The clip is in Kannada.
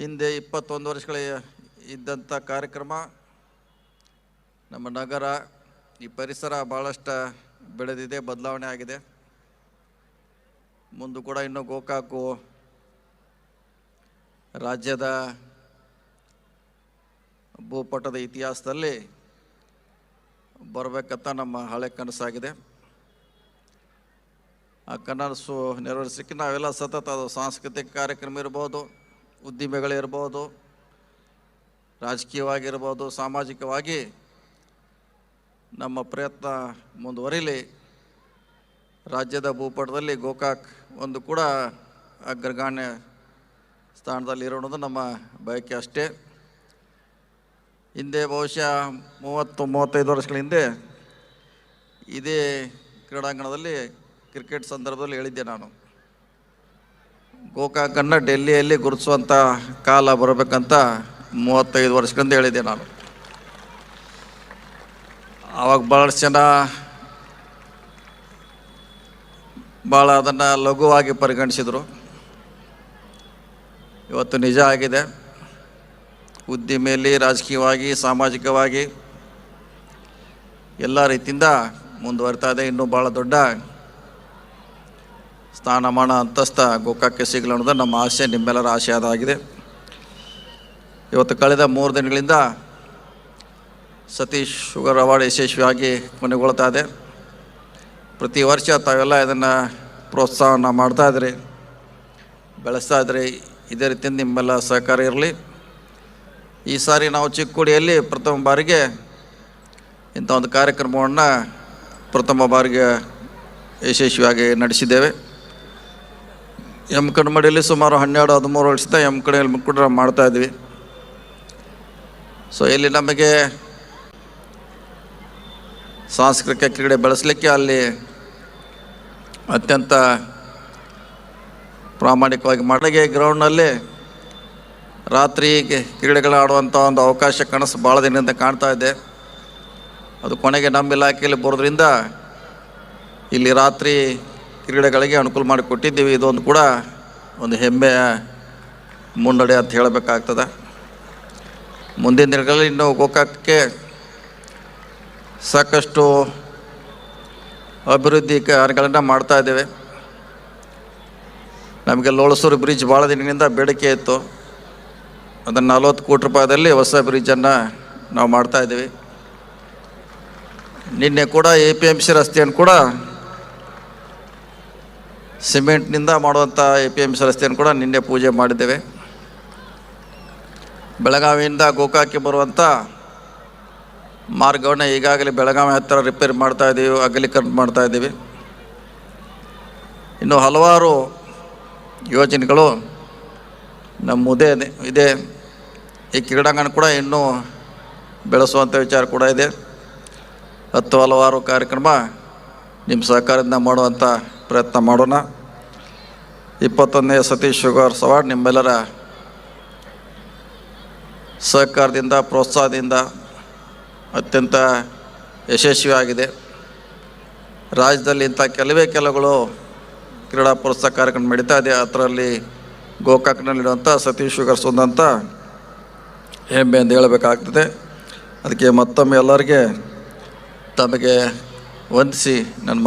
ಹಿಂದೆ ಇಪ್ಪತ್ತೊಂದು ವರ್ಷಗಳ ಇದ್ದಂಥ ಕಾರ್ಯಕ್ರಮ, ನಮ್ಮ ನಗರ ಈ ಪರಿಸರ ಭಾಳಷ್ಟು ಬೆಳೆದಿದೆ, ಬದಲಾವಣೆ ಆಗಿದೆ. ಮುಂದೆ ಕೂಡ ಇನ್ನೂ ಗೋಕಾಕು ರಾಜ್ಯದ ಭೂಪಟದ ಇತಿಹಾಸದಲ್ಲಿ ಬರಬೇಕಂತ ನಮ್ಮ ಹಳೆ ಕನಸಾಗಿದೆ. ಆ ಕನಸು ನೆರವೇರಿಸಲಿಕ್ಕೆ ನಾವೆಲ್ಲ ಸತತ ಅದು ಸಾಂಸ್ಕೃತಿಕ ಕಾರ್ಯಕ್ರಮ ಇರ್ಬೋದು ಉದ್ದಿಮೆಗಳಿರ್ಬೋದು, ರಾಜಕೀಯವಾಗಿರ್ಬೋದು, ಸಾಮಾಜಿಕವಾಗಿ ನಮ್ಮ ಪ್ರಯತ್ನ ಮುಂದುವರಿಲಿ. ರಾಜ್ಯದ ಭೂಪಟದಲ್ಲಿ ಗೋಕಾಕ್ ಒಂದು ಕೂಡ ಅಗ್ರಗಣ್ಯ ಸ್ಥಾನದಲ್ಲಿ ಇರೋಣದು ನಮ್ಮ ಬಯಕೆ ಅಷ್ಟೇ. ಹಿಂದೆ ಬಹುಶಃ ಮೂವತ್ತು, ಮೂವತ್ತೈದು ವರ್ಷಗಳ ಹಿಂದೆ ಇದೇ ಕ್ರೀಡಾಂಗಣದಲ್ಲಿ ಕ್ರಿಕೆಟ್ ಸಂದರ್ಭದಲ್ಲಿ ಹೇಳಿದ್ದೆ ನಾನು. ಗೋಕಾಕನ್ನು ಡೆಲ್ಲಿಯಲ್ಲಿ ಗುರುತಿಸುವಂಥ ಕಾಲ ಬರಬೇಕಂತ ಮೂವತ್ತೈದು ವರ್ಷಗಳಿಂದ ಹೇಳಿದ್ದೆ ನಾನು. ಆವಾಗ ಭಾಳಷ್ಟು ಜನ ಭಾಳ ಅದನ್ನು ಲಘುವಾಗಿ ಪರಿಗಣಿಸಿದರು. ಇವತ್ತು ನಿಜ ಆಗಿದೆ. ಉದ್ದಿಮೆಯಲ್ಲಿ ರಾಜಕೀಯವಾಗಿ, ಸಾಮಾಜಿಕವಾಗಿ ಎಲ್ಲ ರೀತಿಯಿಂದ ಮುಂದುವರಿತಾ ಇದೆ. ಇನ್ನೂ ಭಾಳ ದೊಡ್ಡ ಸ್ಥಾನಮಾನ ಅಂತಸ್ಥ ಗೋಕಾಕ್ಕೆ ಸಿಗಲು ಅನ್ನೋದು ನಮ್ಮ ಆಸೆ, ನಿಮ್ಮೆಲ್ಲರ ಆಸೆ ಅದಾಗಿದೆ ಇವತ್ತು ಕಳೆದ ಮೂರು ದಿನಗಳಿಂದ ಸತೀಶ್ ಶುಗರ್ ಅವಾರ್ಡ್ ಯಶಸ್ವಿಯಾಗಿ ಕೊನೆಗೊಳ್ತಾ ಇದೆ. ಪ್ರತಿ ವರ್ಷ ತಾವೆಲ್ಲ ಇದನ್ನು ಪ್ರೋತ್ಸಾಹನ ಮಾಡ್ತಾ ಇದ್ರಿ, ಬೆಳೆಸ್ತಾ ಇದ್ರಿ. ಇದೇ ರೀತಿಯಿಂದ ನಿಮ್ಮೆಲ್ಲ ಸಹಕಾರ ಇರಲಿ. ಈ ಸಾರಿ ನಾವು ಚಿಕ್ಕೋಡಿಯಲ್ಲಿ ಪ್ರಥಮ ಬಾರಿಗೆ ಇಂಥ ಒಂದು ಕಾರ್ಯಕ್ರಮವನ್ನು ಪ್ರಥಮ ಬಾರಿಗೆ ಯಶಸ್ವಿಯಾಗಿ ನಡೆಸಿದ್ದೇವೆ. ಎಂ ಕಣ್ಮಡಿಯಲ್ಲಿ ಸುಮಾರು ಹನ್ನೆರಡು, ಹದಿಮೂರು ವರ್ಷದ ಎಂ ಕಡೆಯಲ್ಲಿ ಕೂಡ ಮಾಡ್ತಾ ಇದ್ವಿ. ಸೊ ಇಲ್ಲಿ ನಮಗೆ ಸಾಂಸ್ಕೃತಿಕ ಕ್ರೀಡೆ ಬೆಳೆಸಲಿಕ್ಕೆ ಅಲ್ಲಿ ಅತ್ಯಂತ ಪ್ರಾಮಾಣಿಕವಾಗಿ ಮಾಡಿಗೆ ಗ್ರೌಂಡ್ನಲ್ಲಿ ರಾತ್ರಿ ಕ್ರೀಡೆಗಳು ಆಡುವಂಥ ಒಂದು ಅವಕಾಶ ಕನಸು ಭಾಳ ದಿನದಿಂದ ಕಾಣ್ತಾ ಇದೆ. ಅದು ಕೊನೆಗೆ ನಮ್ಮ ಇಲಾಖೆಯಲ್ಲಿ ಬರೋದ್ರಿಂದ ಇಲ್ಲಿ ರಾತ್ರಿ ಕ್ರೀಡೆಗಳಿಗೆ ಅನುಕೂಲ ಮಾಡಿ ಕೊಟ್ಟಿದ್ದೀವಿ ಇದೊಂದು ಕೂಡ ಒಂದು ಹೆಮ್ಮೆಯ ಮುನ್ನಡೆ ಅಂತ ಹೇಳಬೇಕಾಗ್ತದೆ. ಮುಂದಿನ ದಿನಗಳಲ್ಲಿ ಇನ್ನು ಗೋಕಾಕಕ್ಕೆ ಸಾಕಷ್ಟು ಅಭಿವೃದ್ಧಿ ಕಾರ್ಯಗಳನ್ನು ಮಾಡ್ತಾ ಇದ್ದೇವೆ. ನಮಗೆ ಲೋಳಸೂರು ಬ್ರಿಡ್ಜ್ ಭಾಳ ದಿನದಿಂದ ಬೇಡಿಕೆ ಇತ್ತು. ಅದನ್ನು ನಲ್ವತ್ತು ಕೋಟಿ ರೂಪಾಯಿದಲ್ಲಿ ಹೊಸ ಬ್ರಿಡ್ಜನ್ನು ನಾವು ಮಾಡ್ತಾಯಿದ್ದೀವಿ ನಿನ್ನೆ ಕೂಡ ಎ ಪಿ ಎಂ ಸಿ ರಸ್ತೆಯನ್ನು ಕೂಡ ಸಿಮೆಂಟ್ನಿಂದ ಮಾಡುವಂಥ ಎ ಪಿ ಎಂ ರಸ್ತೆಯನ್ನು ಕೂಡ ನಿನ್ನೆ ಪೂಜೆ ಮಾಡಿದ್ದೇವೆ. ಬೆಳಗಾವಿಯಿಂದ ಗೋಕಾಕ್ಕೆ ಬರುವಂಥ ಮಾರ್ಗವನ್ನು ಈಗಾಗಲೇ ಬೆಳಗಾವಿ ಹತ್ತಿರ ರಿಪೇರಿ ಮಾಡ್ತಾ ಇದ್ದೀವಿ ಅಗಲೀಕರಣ ಮಾಡ್ತಾ ಇದ್ದೀವಿ ಇನ್ನು ಹಲವಾರು ಯೋಜನೆಗಳು ನಮ್ಮ ಮುದೇ ಇದೆ. ಈ ಕ್ರೀಡಾಂಗಣ ಕೂಡ ಇನ್ನೂ ಬೆಳೆಸುವಂಥ ವಿಚಾರ ಕೂಡ ಇದೆ. ಹತ್ತು ಹಲವಾರು ಕಾರ್ಯಕ್ರಮ ನಿಮ್ಮ ಸಹಕಾರದಿಂದ ಮಾಡುವಂಥ ಪ್ರಯತ್ನ ಮಾಡೋಣ. ಇಪ್ಪತ್ತೊಂದನೇ ಸತೀಶ್ ಶುಗರ್ ಅವಾರ್ಡ್ ನಿಮ್ಮೆಲ್ಲರ ಸಹಕಾರದಿಂದ, ಪ್ರೋತ್ಸಾಹದಿಂದ ಅತ್ಯಂತ ಯಶಸ್ವಿಯಾಗಿದೆ. ರಾಜ್ಯದಲ್ಲಿ ಇಂಥ ಕೆಲವೇ ಕೆಲವುಗಳು ಕ್ರೀಡಾ ಪ್ರೋತ್ಸಾಹ ಕಾರ್ಯಕ್ರಮ ನಡೀತಾ ಇದೆ. ಅದರಲ್ಲಿ ಗೋಕಾಕ್ನಲ್ಲಿರುವಂಥ ಸತೀಶ್ ಶುಗರ್ಸ್ ಒಂದಂತ ಹೆಮ್ಮೆ ಎಂದು ಹೇಳಬೇಕಾಗ್ತದೆ. ಅದಕ್ಕೆ ಮತ್ತೊಮ್ಮೆ ಎಲ್ಲರಿಗೆ ತಮಗೆ ವಂದಿಸಿ ನನ್ನ ಮಾತು